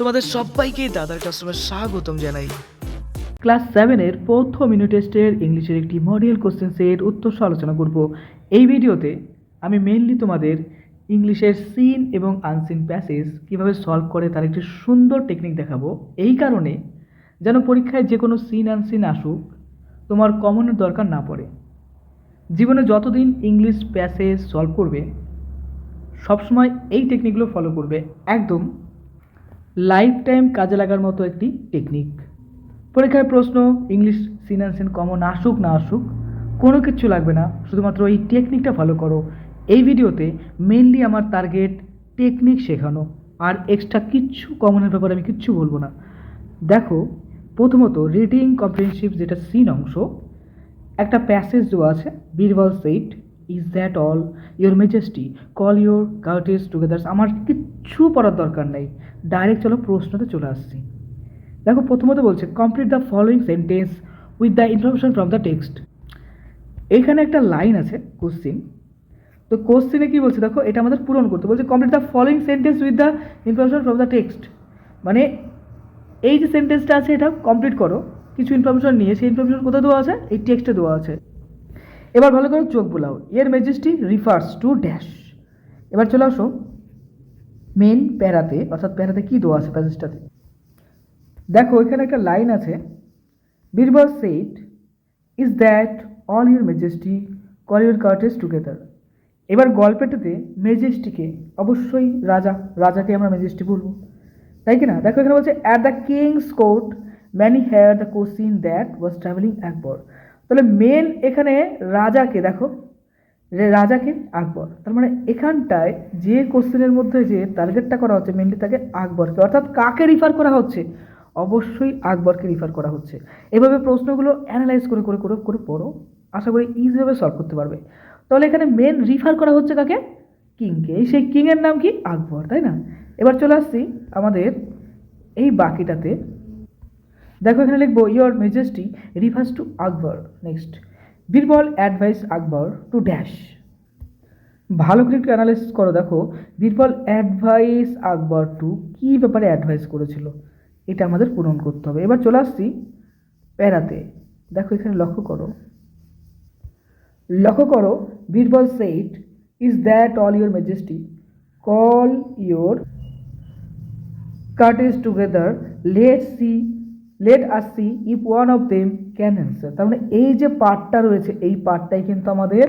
তোমাদের সবাইকে দাদার কাস্টমার স্বাগতম জানাই। ক্লাস সেভেনের প্রথম ইউনিট টেস্টের ইংলিশের একটি মডেল কোশ্চেন সেট উত্তর আলোচনা করব। এই ভিডিওতে আমি মেনলি তোমাদের ইংলিশের সিন এবং আনসিন প্যাসেজ কীভাবে সলভ করে তার একটি সুন্দর টেকনিক দেখাবো। এই কারণে যেন পরীক্ষায় যে কোনো সিন আনসিন আসুক, তোমার কমনের দরকার না পড়ে। জীবনে যতদিন ইংলিশ প্যাসেজ সলভ করবে, সবসময় এই টেকনিকগুলো ফলো করবে। একদম লাইফ টাইম কাজে লাগার মতো একটি টেকনিক পরীক্ষায় প্রশ্ন ইংলিশ সিনানসেন কমন আসুক না আসুক, কোনো কিচ্ছু লাগবে না, শুধুমাত্র এই টেকনিকটা ফলো করো। এই ভিডিওতে মেনলি আমার টার্গেট টেকনিক শেখানো, আর এক্সট্রা কিচ্ছু কমনের ব্যাপারে আমি কিচ্ছু বলব না। দেখো, প্রথমত রিডিং কম্প্রিহেনসিভ যেটা সিন অংশ, একটা প্যাসেজ দেওয়া আছে Birbal said is that all your majesty call your courtiers togethers আমার কিচ্ছু পড়ার দরকার নেই। ডাইরেক্ট চলো প্রশ্নতে চলে আসছি। দেখো, প্রথমত বলছে complete the following sentence with the information from the text এইখানে একটা লাইন আছে কোশ্চিন তো কোশ্চিনে কী বলছে? দেখো, এটা আমাদের পূরণ করতে বলছে complete the following sentence with the information from the text মানে এই যে সেন্টেন্সটা আছে এটা কমপ্লিট করো। কিছু ইনফরমেশন নিয়ে, সেই ইনফরমেশন কোথায় দেওয়া আছে? এই টেক্সটে দেওয়া আছে। এবার ভালো করে চোখ বোলাও। এর মেজেস্টি রিফার্স টু ড্যাশ এবার চলে আসো মেন প্যারাতে, অর্থাৎ প্যারাতে কী দেওয়া আছে প্যাসেজটাতে দেখো, এখানে একটা লাইন আছে। Birbal said is that all your majesty call your courtiers together এবার গল্পেটাতে মেজেস্টিকে অবশ্যই রাজা, রাজাকে আমরা মেজেস্টি বলব। তাই কি না? দেখো, এখানে বলছে at the king's court many hear the question that was travelling Akbar তাহলে মেন এখানে রাজাকে দেখো, যে রাজাকে আকবর। তার মানে এখানটায় যে কোশ্চেনের মধ্যে যে টার্গেটটা করা হচ্ছে মেনলি তাকে আকবরকে। অর্থাৎ কাকে রিফার করা হচ্ছে? অবশ্যই আকবরকে রিফার করা হচ্ছে। এভাবে প্রশ্নগুলো অ্যানালাইজ করে করে করে করে পড়ো। আশা করি ইজিভাবে সলভ করতে পারবে। তাহলে এখানে মেন রিফার করা হচ্ছে কাকে? কিংকে। এই সেই কিংয়ের নাম কি? আকবর, তাই না? এবার চলে আসছি আমাদের এই বাকিটাতে। দেখো এখানে লিখব your majesty refers to Akbar next Birbal advise Akbar to dash ভালো করে একটু অ্যানালাইস করো, দেখো বীরবল অ্যাডভাইস আকবর টু কী ব্যাপারে অ্যাডভাইস করেছিল? এটা আমাদের পূরণ করতে হবে। এবার চলে আসছি প্যারাতে। দেখো এখানে লক্ষ্য করো। লক্ষ্য করো Birbal said is that all your majesty call your courtiers together let see let us see if one of them can answer তার মানে এই যে পার্টটা রয়েছে, এই পার্টটাই কিন্তু আমাদের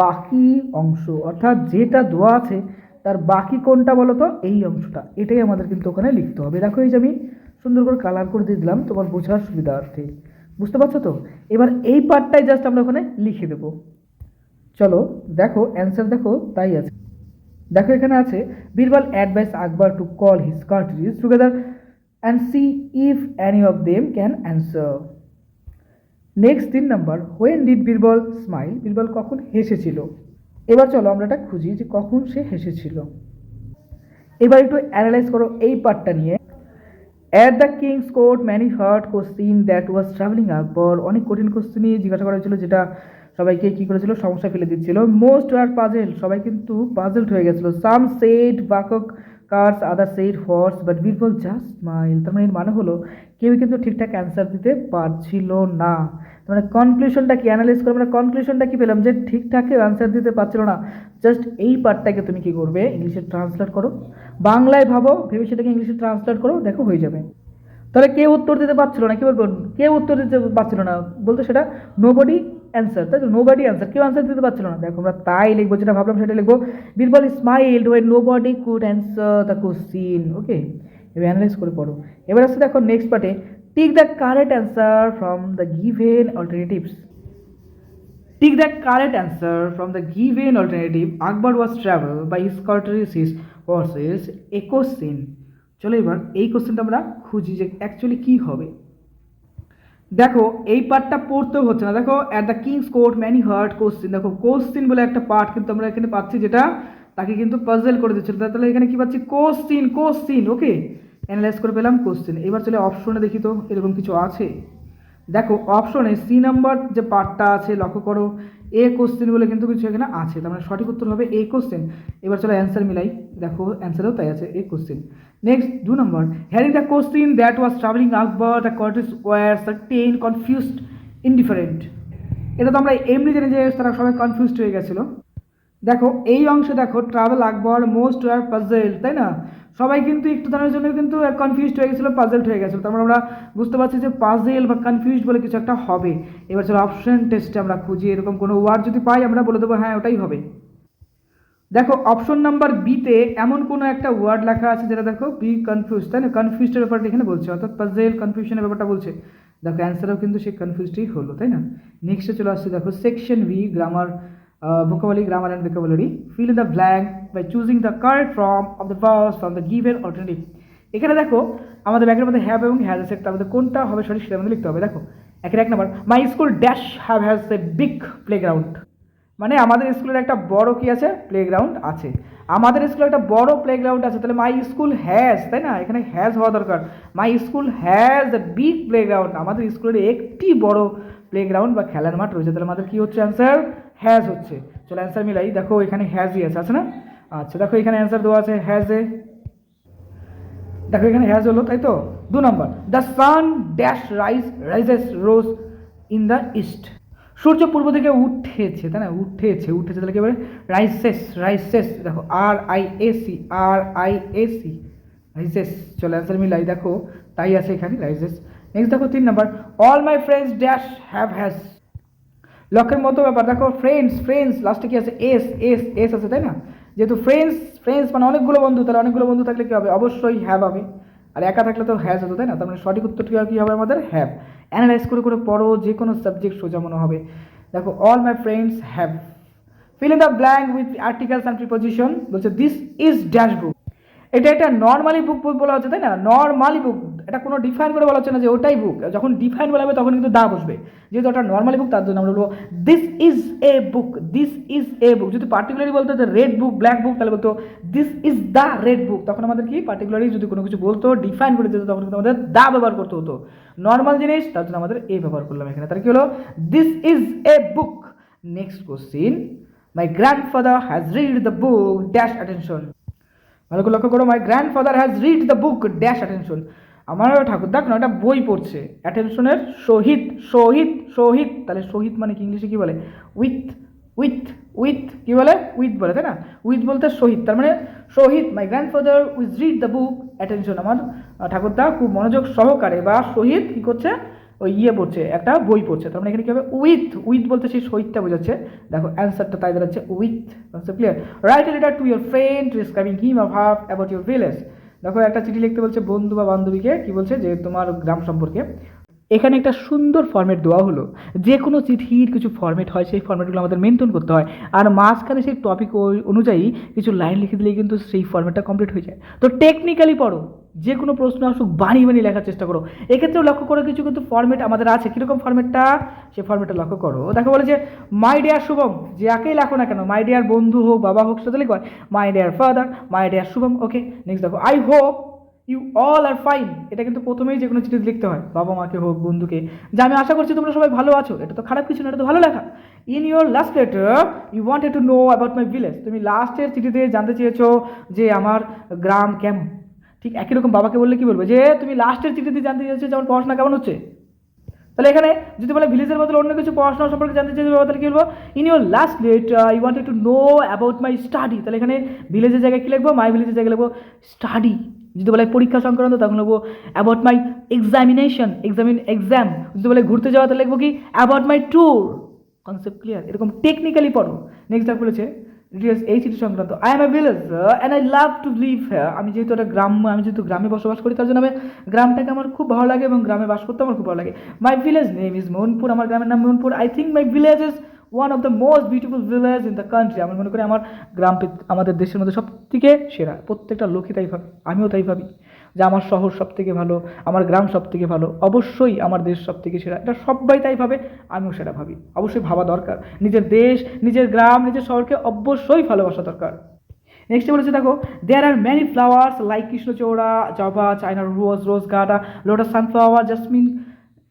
বাকি অংশ, অর্থাৎ যেটা দেওয়া আছে, তার বাকি কোনটা বলো তো এই অংশটা। এটাই আমাদের কিন্তু ওখানে লিখতে হবে। দেখো এই যে আমি সুন্দর করে কালার করে দিয়ে দিলাম, তোমার বোঝার সুবিধার্থে। বুঝতে পারছ তো? এবার এই পার্টটাই জাস্ট আমরা ওখানে লিখে দেবো। চলো, দেখো অ্যান্সার দেখো, তাই আছে। দেখো এখানে আছে Birbal advise Akbar to call his countries together and see if any of them can answer next তিন number when did Birbal smile Birbal কখন হেসেছিল? এবার চলো আমরা এটা খুঁজি যে কখন সে হেসেছিল। এবার একটু অ্যানালাইজ করো এই পার্টটা নিয়ে। At the king's court many heard question that was travelling Akbar অনেক কঠিন কোশ্চিনই জিজ্ঞাসা করা হয়েছিল, যেটা সবাইকে কী করেছিল? সমস্যা ফেলে দিচ্ছিল। মোস্ট আর পাজেল সবাই কিন্তু পাজেলড হয়ে গেছিল। Some said buck cause other said horse but Birbal just smile তার মানে এর মানে হলো কেউ কিন্তু ঠিকঠাক অ্যান্সার দিতে পারছিল না। মানে কনক্লুশনটা কি অ্যানালাইজ করে মানে কনক্লুশনটা কি পেলাম যে ঠিকঠাক কেউ অ্যান্সার দিতে পারছিল না। জাস্ট এই পার্টটাকে তুমি কি করবে? ইংলিশে ট্রান্সলেট করো। বাংলায় ভাবো, ভেবে সেটাকে ইংলিশে ট্রান্সলেট করো, দেখো হয়ে যাবে। তাহলে কেউ উত্তর দিতে পারছিল না? কি বলব? কেউ উত্তর দিতে পারছিল না? বলতে সেটা নো বডি অ্যান্সার তাই তো নো বডি অ্যান্সার কেউ অ্যান্সার দিতে পারছিল না। দেখো, আমরা তাই লিখব, যেটা ভাবলাম সেটা লিখব। Birbal smiled when nobody could answer the question okay এবার অ্যানালাইজ করে পড়ো। এবার আসছে দেখো নেক্সট পার্টে tick the correct answer from the given alternatives tick the correct answer from the given alternative Akbar was travel by his courtiers his horses a question চলো এবার এই কোশ্চেনটা আমরা খুঁজি যে অ্যাকচুয়ালি কী হবে। দেখো, এই পার্টটা পড়তেও হচ্ছে না। দেখো at the king's court many heard question দেখো কোশ্চিন বলে একটা পার্ট কিন্তু আমরা এখানে পাচ্ছি যেটা তাকে কিন্তু পাজেল করে দিচ্ছিল তাহলে এখানে কি পাচ্ছি? কোশ্চিন কোশ্চিন ওকে অ্যানালাইজ করে পেলাম কোশ্চিন এবার চলে অপশনে দেখি তো, এরকম কিছু আছে? দেখো অপশনে সি নাম্বার যে পার্টটা আছে, লক্ষ্য করো এ কোশ্চেন বলে কিন্তু কিছু এখানে আছে, তার মানে সঠিক উত্তর হবে এ কোশ্চেন এবার চলো অ্যান্সার মিলাই, দেখো অ্যান্সারও তাই আছে এ কোশ্চেন নেক্সট দু number hearing the question that was travelling Akbar the courtiers were certain confused indifferent এটা তো আমরা এমনি জেনে যে তারা সবাই কনফিউজড হয়ে গেছিল। দেখো, এই অংশে দেখো travel Akbar most were puzzle তাই না? সবাই কিন্তু একটু দানের জন্য কিন্তু কনফিউজড হয়ে গেছিল পাজেলড হয়ে গেছিল। তারপর আমরা বুঝতে পারছি যে পাজেল বা কনফিউজড বলে কিছু একটা হবে। এবার চলো অপশন টেস্টে আমরা খুঁজি, এরকম কোনো ওয়ার্ড যদি পাই আমরা বলে দেবো হ্যাঁ ওটাই হবে। দেখো অপশন নাম্বার বিতে এমন কোনো একটা ওয়ার্ড লেখা আছে যেটা দেখো বি কনফিউজ তাই না? কনফিউজের ব্যাপারটা এখানে বলছে, অর্থাৎ পাজেল কনফিউশনের ব্যাপারটা বলছে। দেখো অ্যান্সারও কিন্তু সেই কনফিউজডই হলো, তাই না? নেক্সটে চলে আসছে, দেখো section B grammar vocabulary, grammar and vocabulary. Fill in the blank by choosing the correct form of the verbs from the given alternative. এখানে দেখো, আমাদের ব্যাগের মধ্যে হ্যাভ এবং হ্যাজ আছে মধ্যে কোনটা হবে সঠিক সেটা আমাদের লিখতে হবে। দেখো, একের এক number my school dash have has a big playground মানে আমাদের স্কুলের একটা বড় কি আছে? প্লেগ্রাউন্ড আছে। আমাদের স্কুলে একটা বড় প্লেগ্রাউন্ড আছে, তাহলে মাই স্কুল হ্যাজ তাই না? এখানে হ্যাজ হওয়া দরকার। My school has a big playground আমাদের স্কুলের একটি বড় প্লেগ্রাউন্ড বা খেলার মাঠ রয়েছে। তাহলে আমাদের কি হচ্ছে অ্যান্সার হ্যাজ হচ্ছে। চলো অ্যান্সার মিলাই, দেখো এখানে হ্যাজই আছে আছে না? আচ্ছা দেখো এখানে অ্যান্সার দেওয়া আছে হ্যাজ এ। দেখো এখানে হ্যাজ হলো, তাই তো? দু number the sun dash rise rises rose in the east সূর্য পূর্ব দিকে উঠেছে, তাই না? উঠেছে উঠেছে তাহলে কি বলে? রাইসেস রাইসেস দেখো R I A C R I A C raises চলো অ্যান্সার মিলাই, দেখো, তাই আছে এখানে রাইসেস নেক্সট দেখো তিন number all my friends dash have has লকের মতো ব্যাপার। দেখো ফ্রেন্ডস ফ্রেন্ডস লাস্টে কি আছে? এস এস এস আছে, তাই না? যেহেতু ফ্রেন্ডস ফ্রেন্ডস মানে অনেকগুলো বন্ধু, তাহলে অনেকগুলো বন্ধু থাকলে কী হবে? অবশ্যই হ্যাভ হবে। আর একা থাকলে তো হ্যাজ হতো তাই না? তার মানে সঠিক উত্তর কী কী হবে আমাদের? হ্যাভ অ্যানালাইজ করে করে পড়ো যে কোনো সাবজেক্ট সোজা মনে হবে। দেখো all my friends have fill in the blank with articles and preposition বলছে দিস ইজ ড্যাশ বুক এটা একটা নর্মালি বুক বুক বলা হচ্ছে, তাই না? নর্মালি বুক এটা কোনো ডিফাইন করে বলা হচ্ছে না যে ওটাই বুক যখন ডিফাইন বলা হবে, তখন কিন্তু দা বসবে। যেহেতু ওটা নর্মালি বুক তার জন্য আমরা বলব this is a book this is a book যদি পার্টিকুলারলি বলতো রেড বুক ব্ল্যাক বুক তাহলে বলতো this is the red book তখন আমাদের কি? পার্টিকুলারলি যদি কোনো কিছু বলতো ডিফাইন করে দিত, তখন কিন্তু আমাদের দা ব্যবহার করতে হতো। নর্মাল জিনিস, তার জন্য আমাদের এ ব্যবহার করলাম এখানে। তার কি হলো? This is a book next question my grandfather has read the book dash attention ভালো লক্ষ্য করো my grandfather has read the book dash attention আমার ঠাকুর, দেখ না একটা বই পড়ছে। অ্যাটেনশনের শহীদ শহীদ শহীদ তাহলে শহীদ মানে কি ইংলিশে কী বলে? উইথ উইথ উইথ কী বলে? উইথ বলে, তাই না? উইথ বলতে শহীদ তার মানে শহীদ my grandfather with read the book attention আমার ঠাকুরদা খুব মনোযোগ সহকারে, বা শহীদ কী করছে? ওই ইয়ে পড়ছে, একটা বই পড়ছে। তার মানে এখানে কী হবে? উইথ উইথ বলতে সেই শহীদটা বোঝাচ্ছে। দেখো অ্যান্সারটা তাই দাঁড়াচ্ছে with clear write a letter to your friend describing him of half about your village দেখো, একটা চিঠি লিখতে বলছে বন্ধু বা বান্ধবীকে, কি বলছে? যে তোমার গ্রাম সম্পর্কে। এখানে একটা সুন্দর ফর্মেট দেওয়া হলো। যে কোনো চিঠির কিছু ফর্মেট হয়, সেই ফর্মেটগুলো আমাদের মেনটেন করতে হয়। আর মাঝখানে সেই টপিক অনুযায়ী কিছু লাইন লিখে দিলেই কিন্তু সেই ফর্মেটটা কমপ্লিট হয়ে যায়। তো টেকনিক্যালি পড়ো। যে কোনো প্রশ্ন আসুক বানিয়ে বানিয়ে লেখার চেষ্টা করো। এক্ষেত্রেও লক্ষ্য করো, কিছু কিন্তু ফর্মেট আমাদের আছে। কীরকম ফর্মেটটা সে ফর্মেটটা লক্ষ্য করো। দেখো বলে যে মাই ডিয়ার শুভম যে একেই লেখো না কেন মাই ডিয়ার বন্ধু হোক, বাবা হোক, সেটা লিখো my dear father my dear Shubham okay next দেখো। I hope you all are fine এটা কিন্তু প্রথমেই যে কোনো চিঠি লিখতে হয়। বাবা মাকে হোক, বন্ধুকে। যে আমি আশা করছি তোমরা সবাই ভালো আছো। এটা তো খারাপ কিছু না, এটা তো ভালো লেখা। In your last letter you wanted to know about my village তুমি লাস্টের চিঠিতে জানতে চেয়েছো যে আমার গ্রাম কেমন? ঠিক একই রকম বাবাকে বললে কি বলবে? যে, তুমি লাস্টের চিঠিতে জানতে চেয়েছো যেমন পড়াশোনা কেমন হচ্ছে? তাহলে এখানে যদি বলে ভিলেজের বদলে অন্য কিছু পড়াশোনা সম্পর্কে জানতে চাইবে তাহলে কি বলব? In your last let I wanted to know about my study তাহলে এখানে ভিলেজের জায়গায় কী লিখব? মাই ভিলেজের জায়গায় লিখব স্টাডি যদি বলে পরীক্ষা সংক্রান্ত, তখন লিখব about my examination examine exam যদি বলে ঘুরতে যাওয়া, তাহলে লিখব কি about my tour concept clear এরকম টেকনিক্যালি পড়ো। নেক্সট ডাক বলেছে ডিটেলস এই চিঠি সংক্রান্ত। I am a village and I love to live হ্যাঁ আমি যেহেতু একটা গ্রাম আমি যেহেতু গ্রামে বসবাস করি, তার জন্য আমি গ্রামটাকে আমার খুব ভালো লাগে এবং গ্রামে বাস করতে আমার খুব ভালো লাগে। My village name is Mohanpur আমার গ্রামের নাম Mohanpur I think my village is one of the most beautiful village in the country আমি মনে করি আমার গ্রাম আমাদের দেশের মধ্যে সব থেকে সেরা। প্রত্যেকটা লোকই তাই ভাবে, আমিও তাই ভাবি যে আমার শহর সব থেকে ভালো, আমার গ্রাম সব থেকে ভালো, অবশ্যই আমার দেশ সব থেকে সেরা। এটা সবাই তাই ভাবে, আমিও সেটা ভাবি। অবশ্যই ভাবা দরকার। নিজের দেশ, নিজের গ্রাম, নিজের শহরকে অবশ্যই ভালোবাসা দরকার। নেক্সট বলেছে, দেখো there are many flowers like krishnachura joba China rose rose ganda lotus sunflower jasmine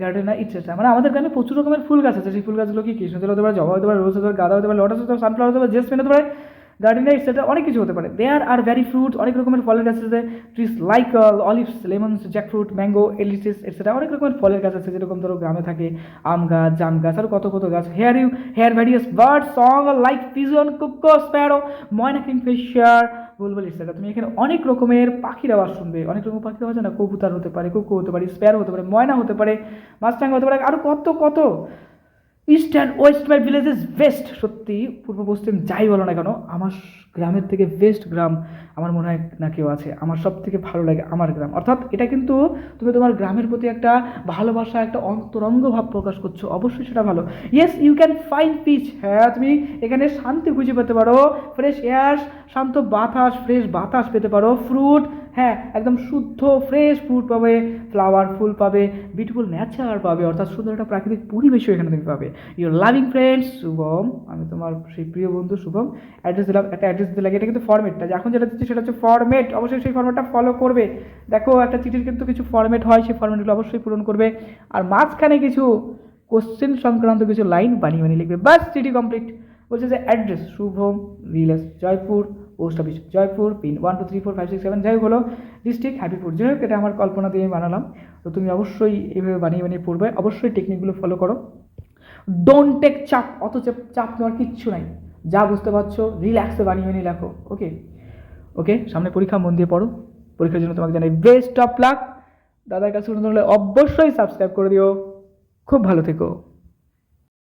gardenia আছে মানে আমাদের গ্রামে প্রচুর রকমের ফুল গাছ আছে। সেই ফুল গাছগুলো কি কৃষ্ণচূড়া হতে পারে, জবা হতে পারে, রোজ হতে পারে, গাঁদা হতে পারে, লটাস হতে পারে সানফ্লাওয়ার হতে পারে জেসমিন হতে পারে গার্ডেনা ইটসেট্রা অনেক কিছু হতে পারে। দেয়ার আর ভ্যারি ফ্রুট অনেক রকমের ফলের গাছ আছে। Trees like olives lemons jackfruit mango এলিসিস etcetera অনেক রকমের ফলের গাছ আছে। যেরকম ধরো গ্রামে থাকে আম গাছ, জাম গাছ, আর কত কত গাছ। Here you hear various bird song like pigeon cuckoo sparrow myna kingfisher bulbul etcetera তুমি এখানে অনেক রকমের পাখির আওয়াজ শুনবে। অনেক রকম পাখির আওয়াজ না, কবুতর হতে পারে, কুকু হতে পারে স্প্যারো হতে পারে ময়না হতে পারে মাছটাঙ্গা হতে পারে আরও কত কত। East and west my village's best সত্যি, পূর্ব, পশ্চিম, যাই বলো না কেন, আমার গ্রামের থেকে বেস্ট গ্রাম আমার মনে হয় না কেউ আছে। আমার সব থেকে ভালো লাগে আমার গ্রাম। অর্থাৎ এটা কিন্তু তুমি তোমার গ্রামের প্রতি একটা ভালোবাসা, একটা অন্তরঙ্গ ভাব প্রকাশ করছ। অবশ্যই সেটা ভালো। Yes you can find peace হ্যাঁ তুমি এখানে শান্তি খুঁজে পেতে পারো। ফ্রেশ এয়ার শান্ত বাতাস ফ্রেশ বাতাস পেতে পারো। ফ্রুট হ্যাঁ একদম শুদ্ধ ফ্রেশ ফ্রুট পাবে ফ্লাওয়ার ফুল পাবে বিউটিফুল ন্যাচার পাবে, অর্থাৎ সুন্দর একটা প্রাকৃতিক পরিবেশও এখানে তুমি পাবে। ইউর লাভিং ফ্রেন্ডস শুভম, আমি তোমার সেই প্রিয় বন্ধু শুভম অ্যাড্রেস দিলাম, একটা অ্যাড্রেস দিতে লাগে, এটা কিন্তু ফর্মেটটা এখন যেটা দিচ্ছি সেটা হচ্ছে ফর্মেট অবশ্যই সেই ফর্মেটটা ফলো করবে। দেখো, একটা চিঠির কিন্তু কিছু ফর্মেট হয়, সেই ফর্মেটগুলো অবশ্যই পূরণ করবে। আর মাঝখানে কিছু কোশ্চেন সংক্রান্ত কিছু লাইন বানিয়ে বানিয়ে লিখবে। বাস, চিঠি কমপ্লিট বলছে যে address Shubham village Jaipur. Post office Jaipur, pin one two three four five six seven যাই হোক হলো ডিস্ট্রিক্ট হ্যাপিপুর যাই হোক, এটা আমার কল্পনা দিয়ে আমি বানালাম। তো তুমি অবশ্যই এইভাবে বানিয়ে বানিয়ে পড়বে, অবশ্যই টেকনিকগুলো ফলো করো। ডোন্ট টেক চাপ অত চাপ চাপ নেওয়ার কিচ্ছু নাই। যা বুঝতে পারছ রিল্যাক্সে বানিয়ে বানিয়ে লেখো ওকে ওকে সামনে পরীক্ষা, মন দিয়ে পড়ো। পরীক্ষার জন্য তোমাকে জানাই বেস্ট অফ লাক দাদার কাছে অবশ্যই সাবস্ক্রাইব করে দিও। খুব ভালো থেকো।